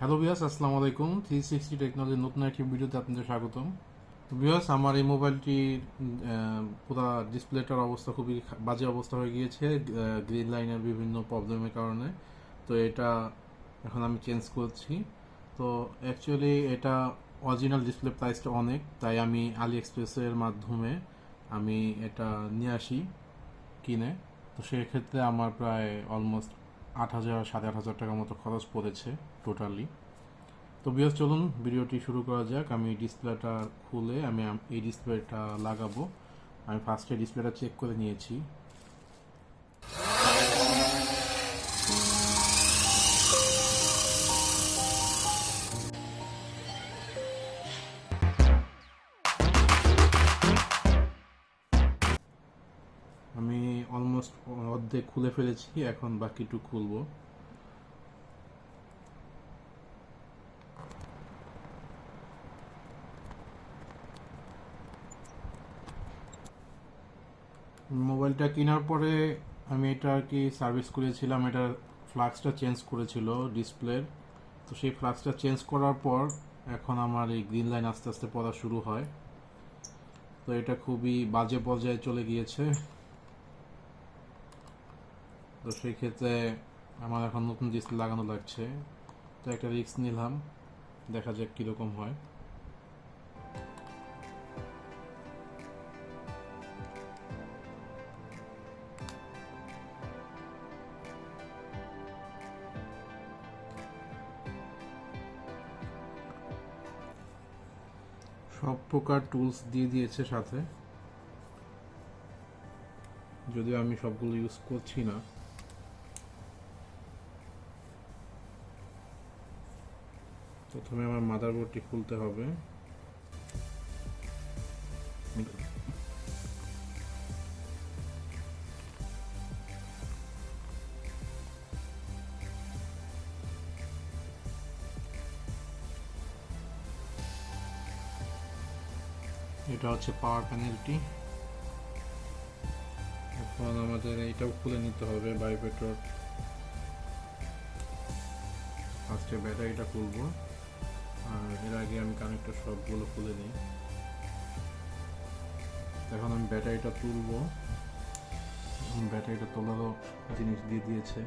Hello বিয়াস আসসালামু আলাইকুম। Three sixty টেকনোলজির নতুন একটি ভিডিওতে আপনাদের স্বাগতম। বিয়াস আমার এই মোবাইলটির পুরো ডিসপ্লেটার অবস্থা খুবই বাজে অবস্থা হয়ে গিয়েছে গ্রিন লাইনের বিভিন্ন প্রবলেমের কারণে। তো এটা এখন আমি চেঞ্জ করছি। তো অ্যাকচুয়ালি এটা অরিজিনাল ডিসপ্লে প্রাইসটা অনেক, তাই আমি আলি এক্সপ্রেসের মাধ্যমে আমি এটা নিয়ে আসি কিনে। তো সেক্ষেত্রে আমার প্রায় অলমোস্ট আট হাজার, সাড়ে আট হাজার টাকার মতো খরচ পড়েছে টোটালি তো বিয়াস চলুন ভিডিওটি শুরু করা যাক। আমি ডিসপ্লেটা খুলে আমি এই ডিসপ্লেটা লাগাবো। আমি ফার্স্টে ডিসপ্লেটা চেক করে নিয়েছি। অলমোস্ট অর্ধেক খুলে ফেলেছি, এখন বাকিটু খুলবো। মোবাইলটা কেনার পরে আমি এটা আর কি সার্ভিস করেছিলাম, এটার ফ্লাক্সটা চেঞ্জ করেছিল ডিসপ্লের। তো সেই ফ্লাক্সটা চেঞ্জ করার পর এখন আমার এই গ্রিন লাইন আস্তে আস্তে পড়া শুরু হয়। তো এটা খুবই বাজে পর্যায়ে চলে গিয়েছে। তো সেই ক্ষেত্রে আমার এখন নতুন ডিসপ্লে লাগানো লাগছে। তো একটা রিস্ক নিলাম, দেখা যাক কীরকম হয়। সব প্রকার টুলস দিয়ে দিয়েছে সাথে। যদিও আমি সবগুলো ইউজ করছি না। প্রথমে আমার মাদারবোর্ডটি খুলতে হবে। এটা হচ্ছে পাওয়ার প্যানেলটি এখন আমাদের এটাও খুলে নিতে হবে বাইপেটর ফার্স্টে ব্যাটারিটা খুলবো। আর এর আগে আমি কানেক্টর সবগুলো খুলে নিই। এখন আমি ব্যাটারিটা তুলবো। ব্যাটারিটা তোলারও জিনিস দিয়ে দিয়েছে।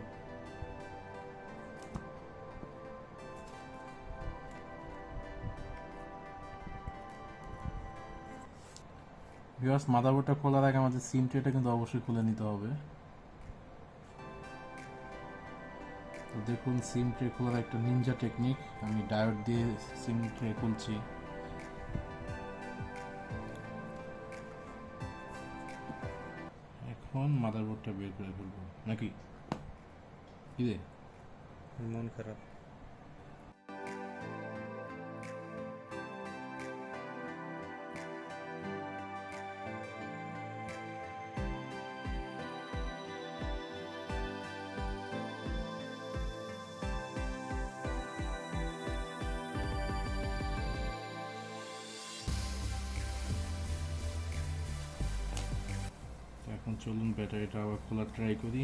ভিউয়ার্স মাদারবোর্ডটা খোলার আগে আমাদের সিম এটা কিন্তু অবশ্যই খুলে নিতে হবে। দেখুন সিম ট্রে খোলার একটা নিনজা টেকনিক আমি ডায়োড দিয়ে সিম ট্রে খুলছি। এখন মাদারবোর্ডটা বের করে ফেলব নাকি? কি রে? মন খারাপ। এখন চলুন ব্যাটারিটা আবার খোলার ট্রাই করি।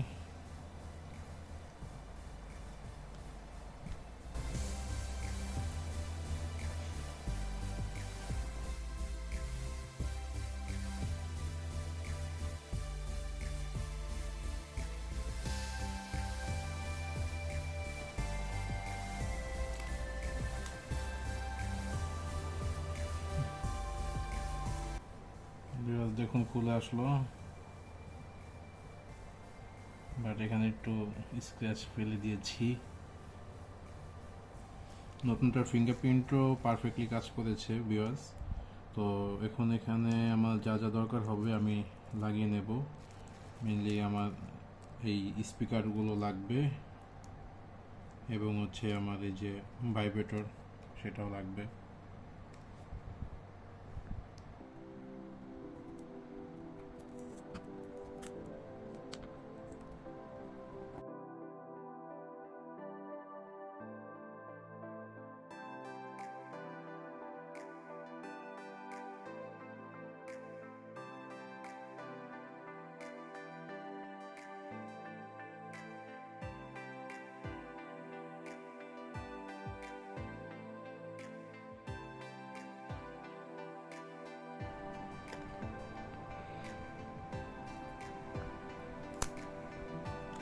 দেখুন খুলে আসলো। বাট এখানে একটু স্ক্র্যাচ ফেলে দিয়েছি। নতুনটার ফিঙ্গারপ্রিন্টও পারফেক্টলি কাজ করেছে বিয়ার্স তো এখন এখানে আমার যা যা দরকার হবে আমি লাগিয়ে নেব। মেনলি আমার এই স্পিকারগুলো লাগবে। এবং হচ্ছে আমার এই যে ভাইব্রেটর সেটাও লাগবে।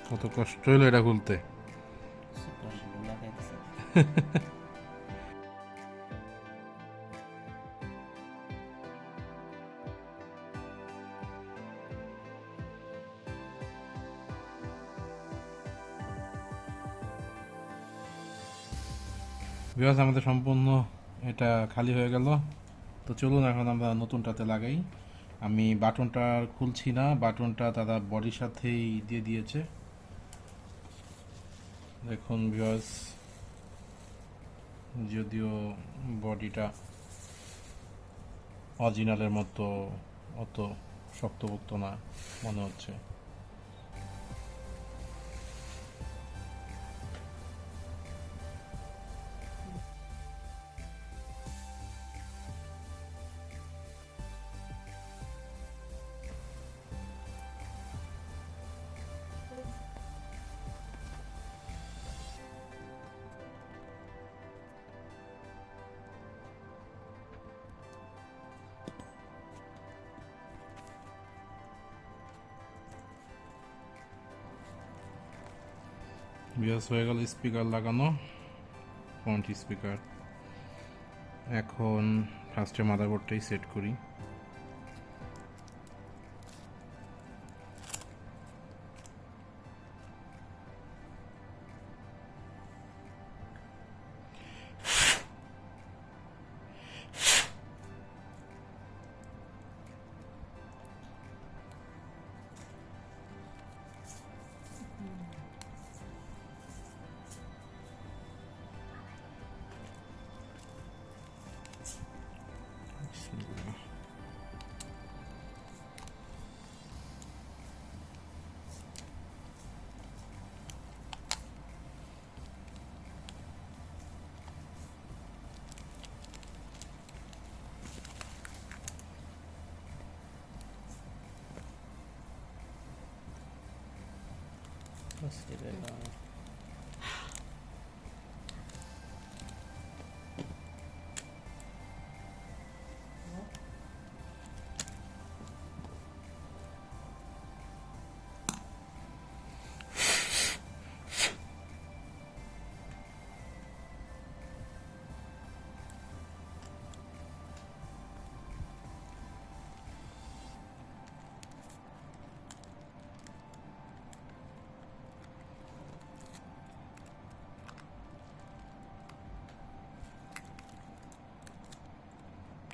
কত কষ্ট হলো এটা খুলতে বিকজ আমাদের সম্পূর্ণ এটা খালি হয়ে গেল। তো চলুন এখন আমরা নতুনটাতে লাগাই। আমি বাটনটা খুলছি না, বাটনটা তারা বডির সাথেই দিয়ে দিয়েছে। দেখুন বিকজ যদিও বডিটা অরিজিনালের মতো অত শক্তভুক্ত না মনে হচ্ছে। বিয়াস হয়ে গেল স্পিকার লাগানো ফ্রন্ট স্পিকার। এখন ফার্স্টে মাদারবোর্ডটাই সেট করি। interested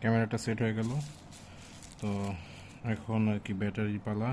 ক্যামেরাটা সেট হয়ে গেল। তো এখন আর কি ব্যাটারি পালা।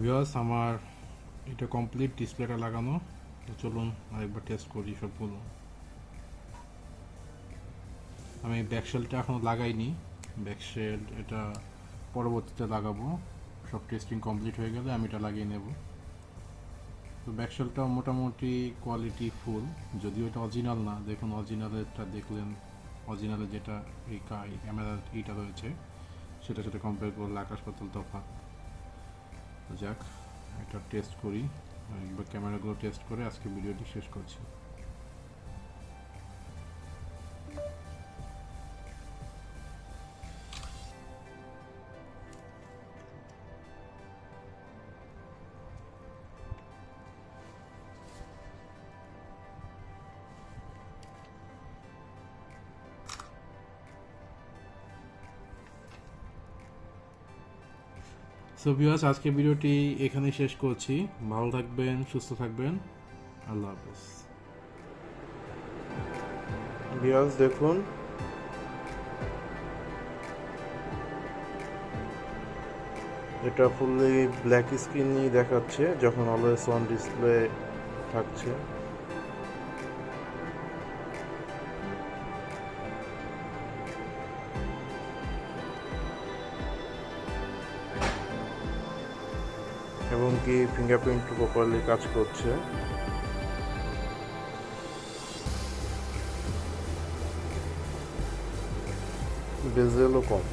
ভিউয়ার্স আমার এটা কমপ্লিট ডিসপ্লেটা লাগানো। তো চলুন আরেকবার টেস্ট করি সবগুলো। আমি ব্যাকশেলটা এখনও লাগাইনি। ব্যাকশেল এটা পরবর্তীতে লাগাবো। সব টেস্টিং কমপ্লিট হয়ে গেলে আমি এটা লাগিয়ে নেব। তো ব্যাকশেলটা মোটামুটি কোয়ালিটি ফুল যদিও এটা অরিজিনাল না, দেখুন অরিজিনালেরটা দেখলেন। অরিজিনালে যেটা এই ক্যামেরার ইটা রয়েছে, সেটার সাথে কম্পেয়ার করলে আকাশ পাতাল তফাৎ। যাক এটা টেস্ট করি। একবার ক্যামেরাগুলো টেস্ট করে আজকে ভিডিওটি শেষ করছি। সো ভিউয়ার্স আজকে ভিডিওটি এখানেই শেষ করছি। ভালো থাকবেন, সুস্থ থাকবেন। আল্লাহ হাফেজ। ভিউয়ার্স দেখুন। এটা ফুললি ব্ল্যাক স্ক্রিনই দেখাচ্ছে, যখন অলওয়েজ অন ডিসপ্লে থাকছে। এবং কি ফিঙ্গারপ্রিন্ট প্রপারলি কাজ করছে। বেজেলও কম।